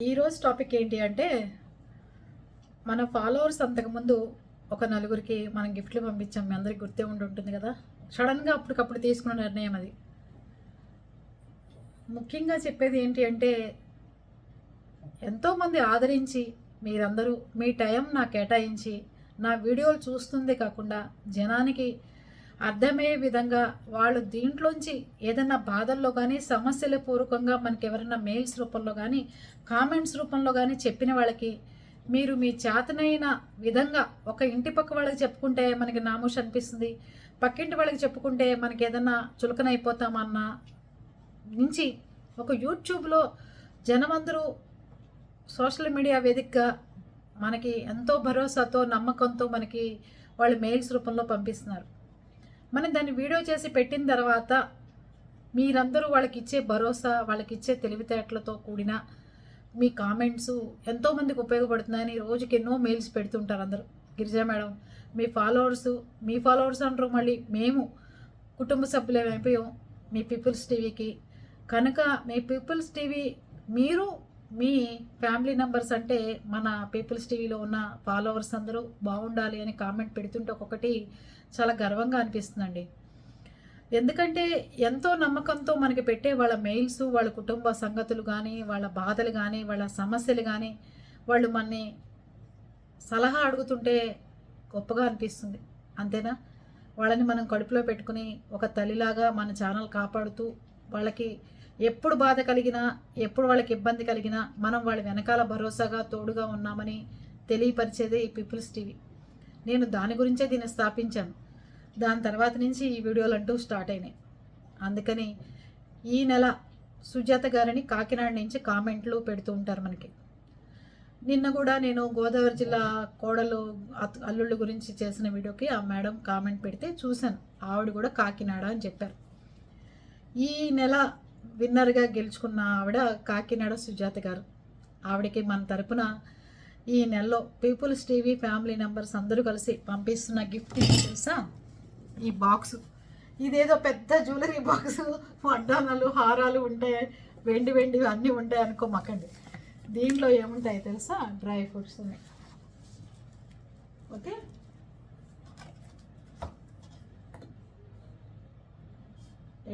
ఈరోజు టాపిక్ ఏంటి అంటే మన ఫాలోవర్స్ అంతకుముందు ఒక నలుగురికి మనం గిఫ్ట్లు పంపించాం మీ అందరికి గుర్తే ఉండి ఉంటుంది కదా. సడన్గా అప్పటికప్పుడు తీసుకున్న నిర్ణయం అది. ముఖ్యంగా చెప్పేది ఏంటి అంటే ఎంతోమంది ఆదరించి మీరందరూ మీ టైం నాకు కేటాయించి నా వీడియోలు చూస్తుందే కాకుండా జనానికి అర్థమయ్యే విధంగా వాళ్ళు దీంట్లోంచి ఏదైనా బాధల్లో కానీ సమస్యల పూర్వకంగా మనకి ఎవరైనా మెయిల్స్ రూపంలో కానీ కామెంట్స్ రూపంలో కానీ చెప్పిన వాళ్ళకి మీరు మీ చేతనైన విధంగా ఒక ఇంటి పక్క వాళ్ళకి చెప్పుకుంటే మనకి నామోష్ అనిపిస్తుంది. పక్కింటి వాళ్ళకి చెప్పుకుంటే మనకి ఏదైనా చులకనైపోతామన్న నుంచి ఒక యూట్యూబ్లో జనమందరూ సోషల్ మీడియా వేదికగా మనకి ఎంతో భరోసాతో నమ్మకంతో మనకి వాళ్ళు మెయిల్స్ రూపంలో పంపిస్తున్నారు. మనం దాన్ని వీడియో చేసి పెట్టిన తర్వాత మీరందరూ వాళ్ళకి ఇచ్చే భరోసా వాళ్ళకి ఇచ్చే తెలివితేటలతో కూడిన మీ కామెంట్స్ ఎంతోమందికి ఉపయోగపడుతున్నాయని రోజుకి ఎన్నో మెయిల్స్ పెడుతుంటారు అందరూ. గిరిజా మేడం మీ ఫాలోవర్స్ మీ ఫాలోవర్స్ అంటారు మళ్ళీ. మేము కుటుంబ సభ్యులు అయిపోయాం మీ పీపుల్స్ టీవీకి కనుక మీ పీపుల్స్ టీవీ మీరు మీ ఫ్యామిలీ మెంబర్స్ అంటే మన పీపుల్స్ టీవీలో ఉన్న ఫాలోవర్స్ అందరూ బాగుండాలి అని కామెంట్ పెడుతుంటే ఒక్కొక్కటి చాలా గర్వంగా అనిపిస్తుందండి. ఎందుకంటే ఎంతో నమ్మకంతో మనకి పెట్టే వాళ్ళ మెయిల్స్ వాళ్ళ కుటుంబ సంగతులు కానీ వాళ్ళ బాధలు కానీ వాళ్ళ సమస్యలు కానీ వాళ్ళు మనని సలహా అడుగుతుంటే గొప్పగా అనిపిస్తుంది. అంతేనా? వాళ్ళని మనం కడుపులో పెట్టుకుని ఒక తల్లిలాగా మన ఛానల్ కాపాడుతూ వాళ్ళకి ఎప్పుడు బాధ కలిగినా ఎప్పుడు వాళ్ళకి ఇబ్బంది కలిగినా మనం వాళ్ళ వెనకాల భరోసాగా తోడుగా ఉన్నామని తెలియపరిచేదే ఈ పీపుల్స్ టీవీ. నేను దాని గురించే దీన్ని స్థాపించాను. దాని తర్వాత నుంచి ఈ వీడియోలు అంటూ స్టార్ట్ అయినాయి. అందుకని ఈ నెల సుజాత గారిని కాకినాడ నుంచి కామెంట్లు పెడుతూ ఉంటారు మనకి. నిన్న కూడా నేను గోదావరి జిల్లా కోడలు అత్- అల్లుళ్ళ గురించి చేసిన వీడియోకి ఆ మేడం కామెంట్ పెడితే చూశాను. ఆవిడ కూడా కాకినాడ అని చెప్పారు. ఈ నెల విన్నర్గా గెలుచుకున్న ఆవిడ కాకినాడ సుజాత గారు. ఆవిడకి మన తరపున ఈ నెలలో పీపుల్స్ టీవీ ఫ్యామిలీ మెంబర్స్ అందరూ కలిసి పంపిస్తున్న గిఫ్ట్ తెలుసా? ఈ బాక్స్. ఇదేదో పెద్ద జ్యువెలరీ బాక్స్. వడ్డానాలు హారాలు ఉంటాయి వెండి వెండి అన్నీ ఉంటాయి అనుకోమాకండి. దీంట్లో ఏముంటాయి తెలుసా? డ్రై ఫ్రూట్స్ ఉన్నాయి ఓకే?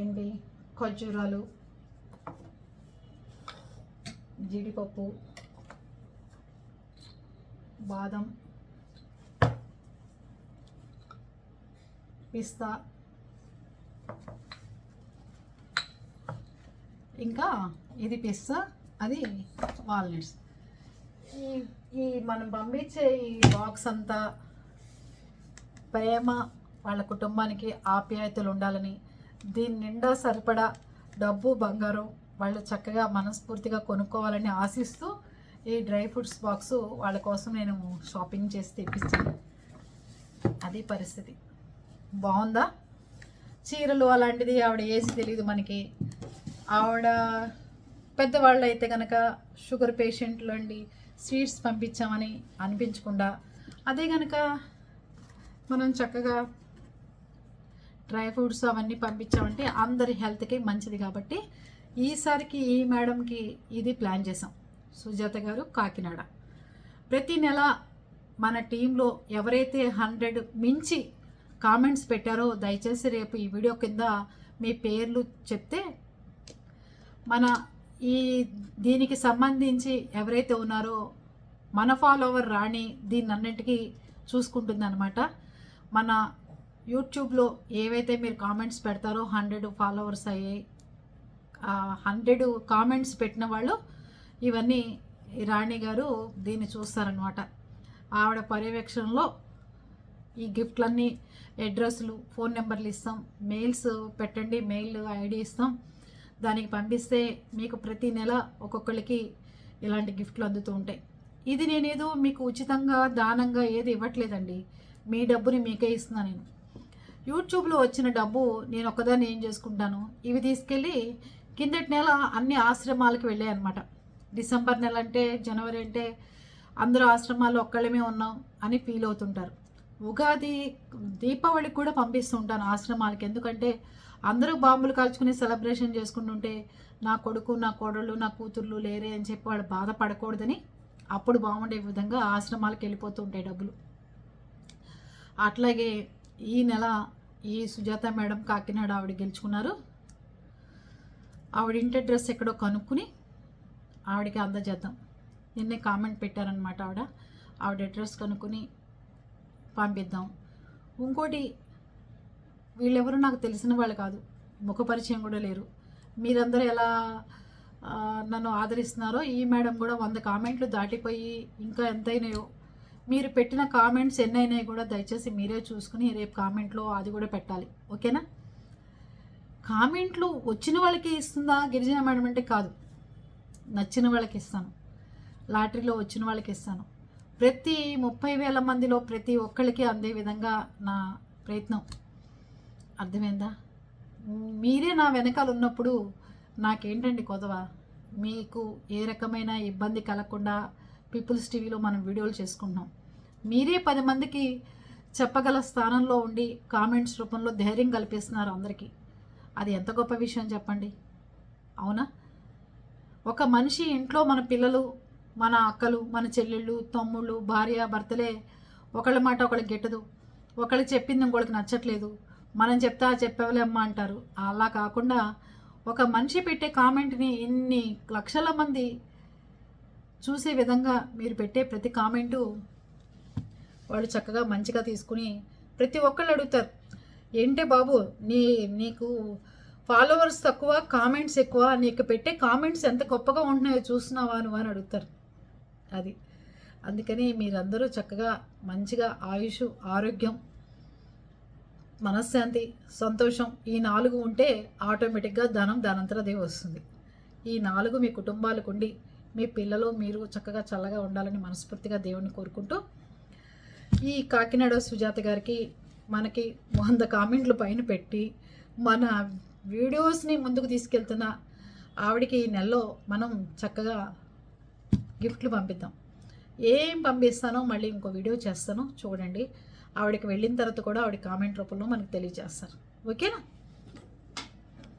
ఏంటి? ఖర్జూరాలు జీడిపప్పు బాదం పిస్తా. ఇంకా ఇది పిస్తా అది వాల్నట్స్. ఈ ఈ మనం పంపించే ఈ బాక్స్ అంతా ప్రేమ వాళ్ళ కుటుంబానికి ఆప్యాయతలు ఉండాలని దీని నిండా సరిపడా డబ్బు బంగారం వాళ్ళు చక్కగా మనస్ఫూర్తిగా కొనుక్కోవాలని ఆశిస్తూ ఈ డ్రై ఫ్రూట్స్ బాక్స్ వాళ్ళ కోసం నేను షాపింగ్ చేసి తెప్పించాను అది పరిస్థితి. బాగుందా? చీరలు అలాంటిది ఆవిడ ఏజ్ తెలియదు మనకి. ఆవిడ పెద్దవాళ్ళు అయితే కనుక షుగర్ పేషెంట్లు అండి స్వీట్స్ పంపించామని అనిపించకుండా అదే కనుక మనం చక్కగా డ్రై ఫ్రూట్స్ అవన్నీ పంపించామంటే అందరి హెల్త్కి మంచిది కాబట్టి ఈసారికి ఈ మేడంకి ఇది ప్లాన్ చేసాం సుజాత గారు కాకినాడ. ప్రతి నెల మన టీంలో ఎవరైతే హండ్రెడ్ మించి కామెంట్స్ పెట్టారో దయచేసి రేపు ఈ వీడియో కింద మీ పేర్లు చెప్తే మన ఈ దీనికి సంబంధించి ఎవరైతే ఉన్నారో మన ఫాలోవర్ రాణి దీన్ని అన్నింటికి చూసుకుంటుందన్నమాట. మన యూట్యూబ్లో ఏవైతే మీరు కామెంట్స్ పెడతారో హండ్రెడ్ ఫాలోవర్స్ అయ్యాయి హండ్రెడ్ కామెంట్స్ పెట్టిన వాళ్ళు ఇవన్నీ రాణి గారు దీన్ని చూస్తారనమాట ఆవిడ పర్యవేక్షణలో ఈ గిఫ్ట్లన్నీ అడ్రస్లు ఫోన్ నెంబర్లు ఇస్తాం మెయిల్స్ పెట్టండి మెయిల్ ఐడి ఇస్తాం. దానికి పంపిస్తే మీకు ప్రతి నెల ఒక్కొక్కరికి ఇలాంటి గిఫ్ట్లు అందుతూ ఉంటాయి. ఇది నేనేదో మీకు ఉచితంగా దానంగా ఏది ఇవ్వట్లేదండి. మీ డబ్బుని మీకే ఇస్తున్నాను నేను. యూట్యూబ్లో వచ్చిన డబ్బు నేను ఒక్కదాన్ని ఏం చేసుకుంటాను? ఇవి తీసుకెళ్ళి కిందటి నెల అన్ని ఆశ్రమాలకు వెళ్ళాయి అనమాట డిసెంబర్ నెల అంటే జనవరి అంటే అందరూ ఆశ్రమాల్లో ఒక్కళ్ళమే ఉన్నాం అని ఫీల్ అవుతుంటారు. ఉగాది దీపావళికి కూడా పంపిస్తుంటాను ఆశ్రమాలకి. ఎందుకంటే అందరూ బాంబులు కాల్చుకుని సెలబ్రేషన్ చేసుకుంటుంటే నా కొడుకు నా కోడళ్ళు నా కూతుర్లు లేరే అని చెప్పి వాళ్ళు బాధపడకూడదని అప్పుడు బాగుండే విధంగా ఆశ్రమాలకు వెళ్ళిపోతూ ఉంటాయి డబ్బులు. అట్లాగే ఈ నెల ఈ సుజాత మేడం కాకినాడ ఆవిడ గెలుచుకున్నారు. ఆవిడ ఇంటి అడ్రస్ ఎక్కడో కనుక్కుని ఆవిడకి అందజేద్దాం. నిన్నే కామెంట్ పెట్టారనమాట ఆవిడ. ఆవిడ అడ్రస్ కనుక్కుని పంపిద్దాం. ఇంకోటి వీళ్ళెవరూ నాకు తెలిసిన వాళ్ళు కాదు. ముఖ పరిచయం కూడా లేరు. మీరందరూ ఎలా నన్ను ఆదరిస్తున్నారో ఈ మేడం కూడా వంద కామెంట్లు దాటిపోయి ఇంకా ఎంతైనాయో. మీరు పెట్టిన కామెంట్స్ ఎన్ని కూడా దయచేసి మీరే చూసుకుని రేపు కామెంట్లో అది కూడా పెట్టాలి. ఓకేనా? కామెంట్లు వచ్చిన వాళ్ళకి ఇస్తుందా? గిరిజన మేడం అంటే కాదు. నచ్చిన వాళ్ళకి ఇస్తాను. లాటరీలో వచ్చిన వాళ్ళకి ఇస్తాను. ప్రతి ముప్పై వేల మందిలో ప్రతి ఒక్కరికి అందే విధంగా నా ప్రయత్నం. అర్థమైందా? మీరే నా వెనకాల ఉన్నప్పుడు నాకేంటండి కొదవ? మీకు ఏ రకమైన ఇబ్బంది కలగకుండా పీపుల్స్ టీవీలో మనం వీడియోలు చేసుకుంటున్నాం. మీరే పది మందికి చెప్పగల స్థానంలో ఉండి కామెంట్స్ రూపంలో ధైర్యం కల్పిస్తున్నారు అందరికీ. అది ఎంత గొప్ప విషయం చెప్పండి? అవునా? ఒక మనిషి ఇంట్లో మన పిల్లలు మన అక్కలు మన చెల్లెళ్ళు తమ్ముళ్ళు భార్య భర్తలే ఒకళ్ళ మాట ఒకళ్ళకి గెట్టదు. ఒకళ్ళు చెప్పింది ఇంకోళ్ళకి నచ్చట్లేదు. మనం చెప్తా చెప్పేవలే అమ్మ అంటారు. అలా కాకుండా ఒక మనిషి పెట్టే కామెంట్ని ఇన్ని లక్షల మంది చూసే విధంగా మీరు పెట్టే ప్రతి కామెంటు వాళ్ళు చక్కగా మంచిగా తీసుకుని ప్రతి ఒక్కళ్ళు అడుగుతారు. ఏంటే బాబు నీ నీకు ఫాలోవర్స్ తక్కువ కామెంట్స్ ఎక్కువ నీకు పెట్టే కామెంట్స్ ఎంత గొప్పగా ఉంటున్నాయో చూస్తున్నావా నువ్వు అని అడుగుతారు. అది. అందుకని మీరందరూ చక్కగా మంచిగా ఆయుష్ ఆరోగ్యం మనశ్శాంతి సంతోషం ఈ నాలుగు ఉంటే ఆటోమేటిక్గా ధనం ధనంతర దేవి వస్తుంది. ఈ నాలుగు మీ కుటుంబాలకు ఉండి మీ పిల్లలు మీరు చక్కగా చల్లగా ఉండాలని మనస్ఫూర్తిగా దేవుణ్ణి కోరుకుంటూ ఈ కాకినాడ సుజాత గారికి మనకి వంద కామెంట్లు పైన పెట్టి మన వీడియోస్ని ముందుకు తీసుకెళ్తున్న ఆవిడకి ఈ నెలలో మనం చక్కగా గిఫ్ట్లు పంపిద్దాం. ఏం పంపిస్తానో మళ్ళీ ఇంకో వీడియో చేస్తాను. చూడండి. ఆవిడకి వెళ్ళిన తర్వాత కూడా ఆవిడ కామెంట్ రూపంలో మనకు తెలియజేస్తారు. ఓకేనా?